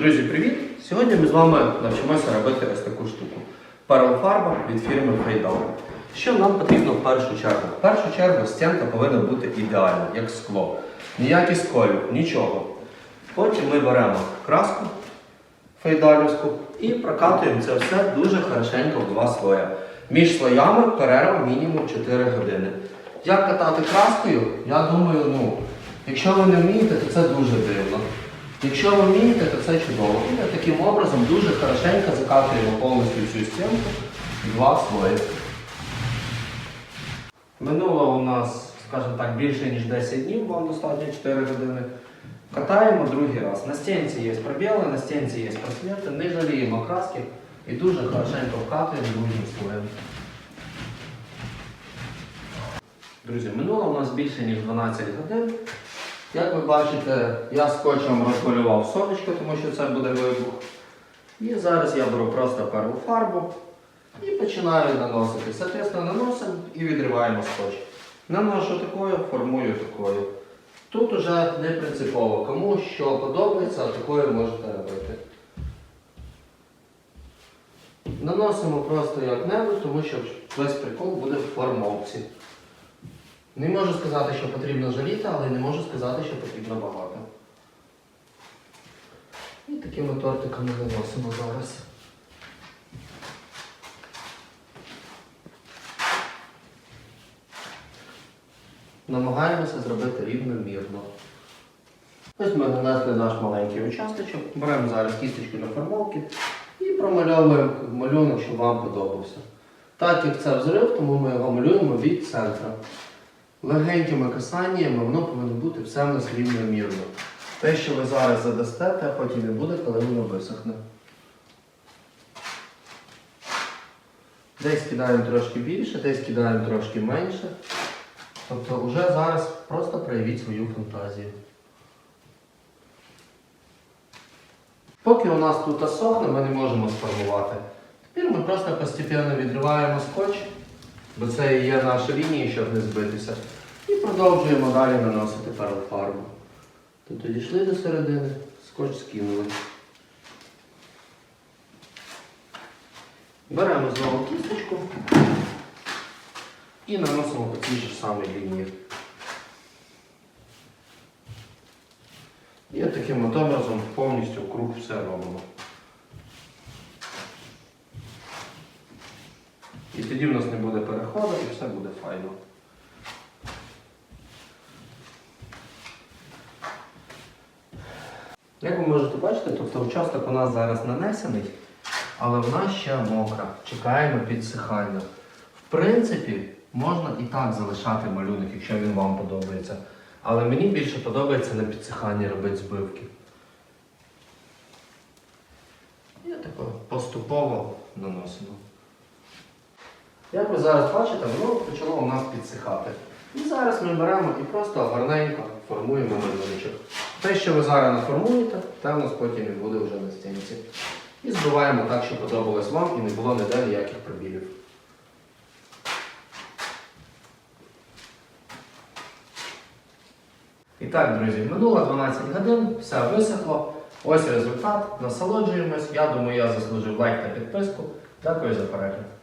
Друзі, привіт! Сьогодні ми з вами навчимося робити ось таку штуку. Перл-фарба від фірми Фейдал. Що нам потрібно в першу чергу? В першу чергу стінка повинна бути ідеальна, як скло. Ніякий сколів, нічого. Потім ми беремо краску фейдалівську і прокатуємо це все дуже хорошенько в два слоя. Між слоями перерва мінімум 4 години. Як катати краскою, я думаю, ну, якщо ви не вмієте, то це дуже дивно. Якщо ви вмієте, то це чудово. І ми таким образом дуже хорошенько закатуємо повністю цю стінку два слої. Минуло у нас, скажімо так, більше ніж 10 днів, вам достатньо 4 години. Катаємо другий раз. На стінці є пробіли, на стінці є просвіти, не жаліємо краски і дуже хорошенько вкатуємо другим слоєм. Друзі, минуло у нас більше ніж 12 годин. Як ви бачите, я скотчем розмалював сонечко, тому що це буде вибух. І зараз я беру просто перву фарбу і починаю наносити. Соответственно, наносимо і відриваємо скотч. Наношу такою, формую такою. Тут уже не принципово, кому що подобається, такою можете робити. Наносимо просто як-небудь, тому що весь прикол буде в формовці. Не можу сказати, що потрібно жаліти, але не можу сказати, що потрібно багато. І такими тортиками наносимо зараз. Намагаємося зробити рівномірно. Ось ми нанесли наш маленький участочок, беремо зараз кісточку на формовки і промальовуємо малюнок, щоб вам подобався. Так як це взрив, тому ми його малюємо від центру. Легенькими касаннями воно повинно бути все в нас рівномірно. Те, що ви зараз задасте, те потім не буде, коли воно висохне. Десь кидаємо трошки більше, десь кидаємо трошки менше. Тобто вже зараз просто проявіть свою фантазію. Поки у нас тут сохне, ми не можемо сформувати. Тепер ми просто постійно відриваємо скотч, бо це є наші лінії, щоб не збитися. І продовжуємо далі наносити фарбу. Тобто дійшли до середини, скотч скинули. Беремо знову кісточку і наносимо по цій ж самій лінії. І таким от образом повністю круг все робимо. І тоді в нас не буде переходу і все буде файно. Як ви можете бачити, тобто участок у нас зараз нанесений, але вона ще мокра. Чекаємо підсихання. В принципі, можна і так залишати малюнок, якщо він вам подобається. Але мені більше подобається на підсиханні робити збивки. І тако поступово наносимо. Як ви зараз бачите, воно почало у нас підсихати. І зараз ми беремо і просто гарненько формуємо малюночок. Те, що ви зараз наформуєте, те в нас потім і буде вже на стінці. І збиваємо так, щоб подобалось вам і не було ніде ніяких пробілів. І так, друзі, минуло 12 годин, все висохло. Ось результат. Насолоджуємось. Я думаю, я заслужив лайк та підписку. Дякую за перегляд.